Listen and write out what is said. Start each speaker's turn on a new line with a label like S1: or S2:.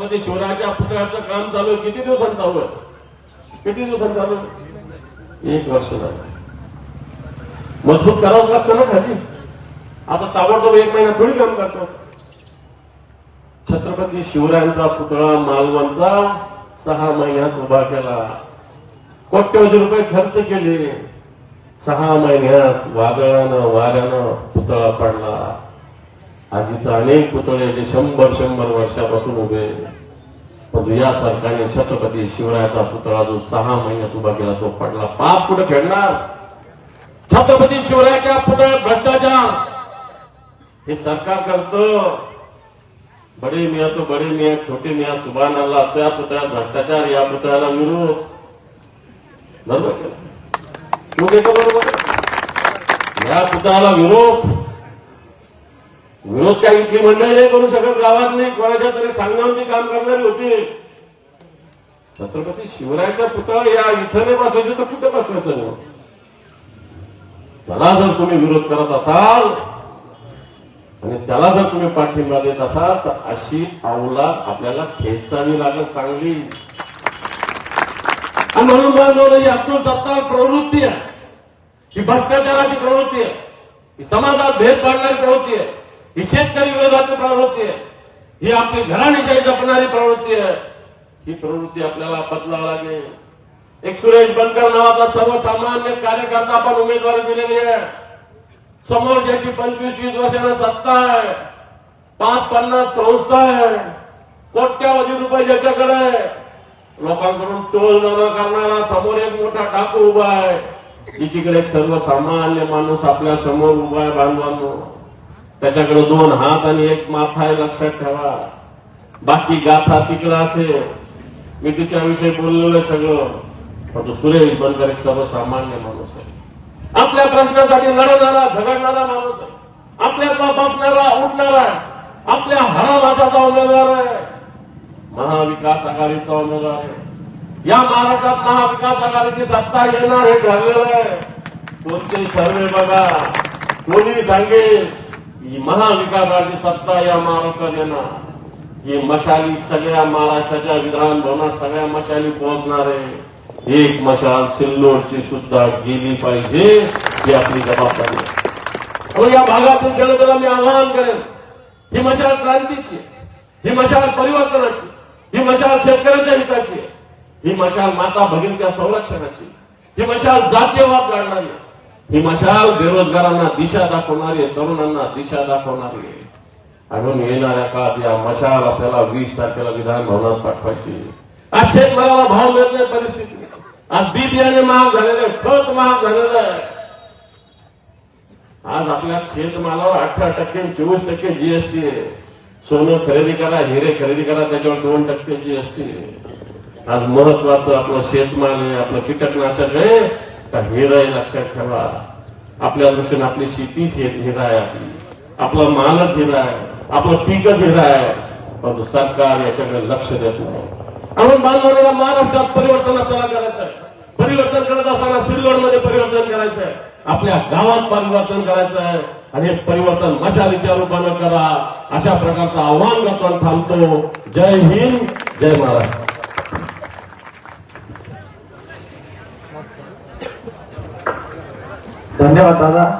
S1: इथं छत्रपती पुतळ्याचं काम चालू आहे. किती दिवसांनी चालू आहे? किती दिवसांनी चालू आहे? एक वर्ष झालं. मजबूत करावंच लागतं ना खाली. आता ताबडतोब एक महिना थोडी काम करतो. छत्रपती शिवरायांचा पुतळा मालवणचा सहा महिन्यात उभा केला. कोट्यवधी रुपये खर्च केले. सहा महिन्यात वादळानं वाऱ्यानं पुतळा पडला. आजीचं अनेक पुतळे जे शंभर शंभर वर्षापासून उभे परंतु या सरकारने छत्रपती शिवरायाचा पुतळा जो सहा महिन्यात उभा केला तो पडला. पाप कुठे फेडणार? छत्रपती शिवरायाच्या पुतळ्या भ्रष्टाचार. हे सरकार करतं. बडे मिया तो बडे मिया छोटे मिया सुभान अल्लाह त्या पुतळ्यात भ्रष्टाचार या पुतळ्याला विरोध. बरोबर? बरोबर? या पुतळ्याला विरोध. विरोध काही इथली मंडळी नाही करू शकत गावात नाही कोणाच्या तरी सांगण्यावरती काम करणारी होती. छत्रपती शिवरायाचा पुतळा या इथं नाही बसवायचं तर कुठे बसवायचं नाही त्याला जर तुम्ही विरोध करत असाल आणि त्याला जर तुम्ही पाठिंबा देत असाल तर अशी आवला आपल्याला खेचावी लागेल चांगली. आणि म्हणून बांधवलं ही सत्ता प्रवृत्ती आहे. ही भ्रष्टाचाराची प्रवृत्ती आहे. ही समाजात भेद पाडणारी प्रवृत्ती आहे. ही शेतकरी विरोधातली प्रवृत्ती आहे. ही आपली घराणीशाही जपणारी प्रवृत्ती आहे. ही प्रवृत्ती आपल्याला बदलावं लागेल. एक सुरेश बनकर नावाचा सर्वसामान्य कार्यकर्ता आपण उमेदवारी दिलेली आहे. समोर ज्याची पंचवीस वीस वर्षांना सत्ता आहे. पाच पन्नास संस्था आहे. कोट्यावधी रुपये ज्याच्याकडे आहे. लोकांकडून टोल जमा करणारा समोर एक मोठा टाकू उभा आहे. तिकडे एक सर्वसामान्य माणूस आपल्यासमोर उभा आहे बांधवांनो त्याच्याकडे दोन हात आणि एक माथा आहे लक्षात ठेवा. बाकी गाथा तिकडं असेल मी तिच्याविषयी बोललेलं सगळं. पण सुरेश बनकर एक सर्वसामान्य माणूस आहे. आपल्या प्रश्नासाठी लढणारा झगडणारा माणूस आहे. आपल्या बसणारा उठणारा आपल्या हरामाचा उमेदवार आहे. महाविकास आघाडीचा उमेदवार आहे. या महाराष्ट्रात महाविकास आघाडीची सत्ता येणार हे ठरलेलं आहे. कोणते सर्वे बघा. कोणी सांगेल ही महाविकासाची सत्ता या महाराष्ट्रात येणार ही मशाली सगळ्या महाराष्ट्राच्या विधान भवनात सगळ्या मशाली पोहोचणार आहे एक मशाल सिल्लोडची सुद्धा गेली पाहिजे ही आपली जबाबदारी आहे या भागातील जनतेला मी आवाहन करेन ही मशाल क्रांतीची ही मशाल परिवर्तनाची ही मशाल शेतकऱ्याच्या हिताची आहे. ही मशाल माता भगिनीच्या संरक्षणाची ही मशाल जातीयवाद काढणारी आहे. ही मशाल बेरोजगारांना दिशा दाखवणारी आहे तरुणांना दिशा दाखवणारी आहे. अजून येणाऱ्या काळात या मशाल आपल्याला वीस तारखेला विधान भवनात पाठवायची आज शेतमालाला भाव मिळत नाही परिस्थिती. आज बी बियाणे महाग झालेले खत महाग झालेलं आहे. आज आपल्या शेतमालावर अठरा टक्के चोवीस टक्के जीएसटी आहे. सोनं खरेदी करा हिरे खरेदी करा त्याच्यावर दोन टक्के जीएसटी आहे. आज महत्वाचं आपलं शेतमाल आहे आपलं कीटकनाशक आहे. का हिरा आहे लक्षात ठेवा. आपल्या दृष्टीने आपली शेतीच हिरा आहे. आपली आपला मालच हिरा आहे. आपलं पीकच हिरा आहे. परंतु सरकार याच्याकडे लक्ष देत नाही. म्हणून बांधवलेल्या महाराष्ट्रात परिवर्तन आपल्याला करायचं आहे. परिवर्तन करत असताना सिल्लोडमध्ये परिवर्तन करायचं आहे. आपल्या गावात परिवर्तन करायचं आहे. आणि हे परिवर्तन मशालीच्या रूपानं करा. अशा प्रकारचं आव्हान आपण थांबतो. जय हिंद जय महाराष्ट्र.
S2: धन्यवाद दादा.